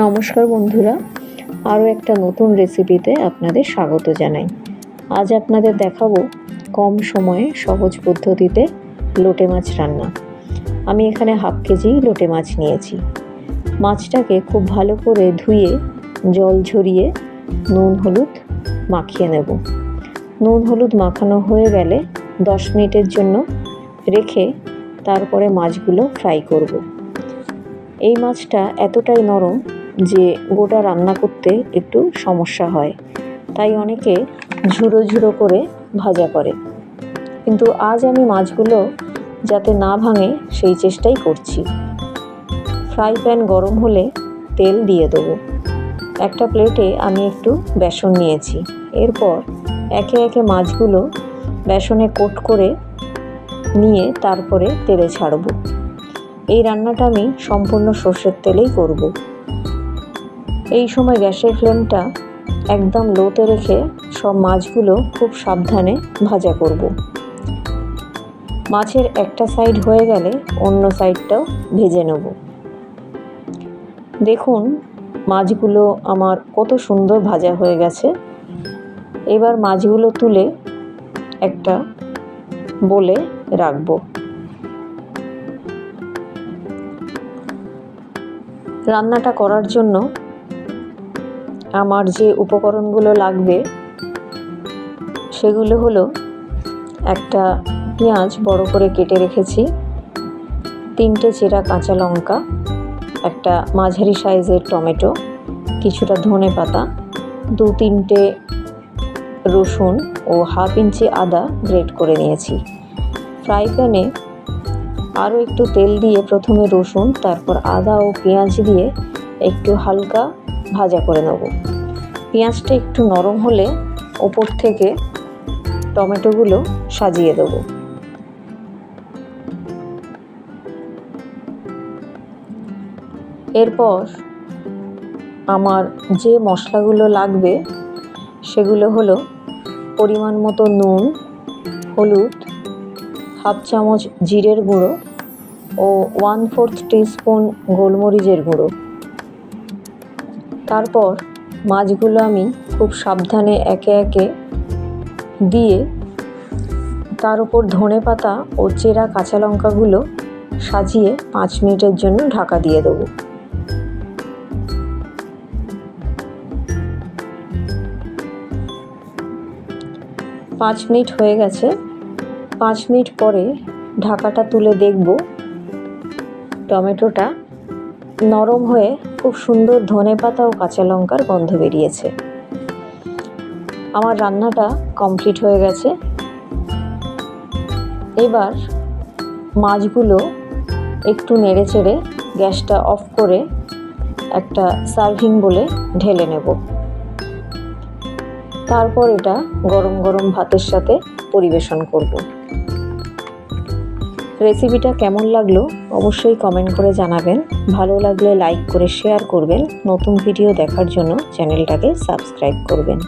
নমস্কার বন্ধুরা। আরও একটা নতুন রেসিপিতে আপনাদের স্বাগত জানাই। আজ আপনাদের দেখাবো কম সময়ে সহজ পদ্ধতিতে লোটে মাছ রান্না। আমি এখানে হাফ কেজি লোটে মাছ নিয়েছি। মাছটাকে খুব ভালো করে ধুয়ে, জল ঝরিয়ে নুন, হলুদ মাখিয়ে নেব। নুন, হলুদ মাখানো হয়ে গেলে দশ মিনিটের জন্য রেখে তারপরে মাছগুলো ফ্রাই করব। এই মাছটা এতটাই নরম যে গোটা রান্না করতে একটু সমস্যা হয়। তাই অনেকে ঝুড়ো ঝুড়ো করে ভাজা করে। কিন্তু আজ আমি মাছগুলো যাতে না ভাঙে সেই চেষ্টাই করছি। ফ্রাই প্যান গরম হলে তেল দিয়ে দেবো। একটা প্লেটে আমি একটু বেসন নিয়েছি। এরপর একে একে মাছগুলো বেসনে কোট করে নিয়ে তারপরে তেলে ছাড়ব। এই রান্নাটা আমি সম্পূর্ণ সর্ষের তেলেই করব। এই সময় গ্যাসের ফ্লেমটা একদম লোতে রেখে সব মাছগুলো খুব সাবধানে ভাজা করব। মাছের একটা সাইড হয়ে গেলে অন্য সাইডটাও ভেজে নেব। দেখুন, মাছগুলো আমার কত সুন্দর ভাজা হয়ে গেছে। এবার মাছগুলো তুলে একটা বলে রাখব। রান্নাটা করার জন্য আমার যে উপকরণগুলো লাগবে, সেগুলো হলো একটা পেঁয়াজ বড় করে কেটে রেখেছি, তিনটে চেরা কাঁচা লঙ্কা, একটা মাঝারি সাইজের টমেটো, কিছুটা ধনে পাতা, দু তিনটে রসুন ও হাফ ইঞ্চি আদা গ্রেট করে নিয়েছি। ফ্রাই প্যানে আরও একটু তেল দিয়ে প্রথমে রসুন, তারপর আদা ও পেঁয়াজ দিয়ে একটু হালকা ভাজা করে নেব। পেঁয়াজটা একটু নরম হলে ওপর থেকে টমেটোগুলো সাজিয়ে দেব। এরপর আমার যে মশলাগুলো লাগবে, সেগুলো হলো পরিমাণ মতো নুন, হলুদ, হাফ চামচ জিরের গুঁড়ো ও ওয়ান ফোর্থ টিস্পুন গোলমরিচের গুঁড়ো। তারপর মাছগুলো আমি খুব সাবধানে একে একে দিয়ে তার উপর ধনে পাতা ও চেরা কাঁচা লঙ্কাগুলো সাজিয়ে পাঁচ মিনিটের জন্য ঢাকা দিয়ে দেবো। পাঁচ মিনিট হয়ে গেছে। পাঁচ মিনিট পরে ঢাকাটা তুলে দেখব। টমেটোটা নরম হয়ে খুব সুন্দর ধনে পাতা ও কাঁচা লঙ্কার গন্ধ বেরিয়েছে। আমার রান্নাটা কমপ্লিট হয়ে গেছে। এবার মাছগুলো একটু নেড়ে চেড়ে গ্যাসটা অফ করে একটা সার্ভিং বলে ঢেলে নেব। তারপর এটা গরম গরম ভাতের সাথে পরিবেশন করব। রেসিপিটা কেমন লাগল অবশ্যই কমেন্ট করে জানাবেন। ভালো লাগলে লাইক করে শেয়ার করবেন। নতুন ভিডিও দেখার জন্য চ্যানেলটাকে সাবস্ক্রাইব করবেন।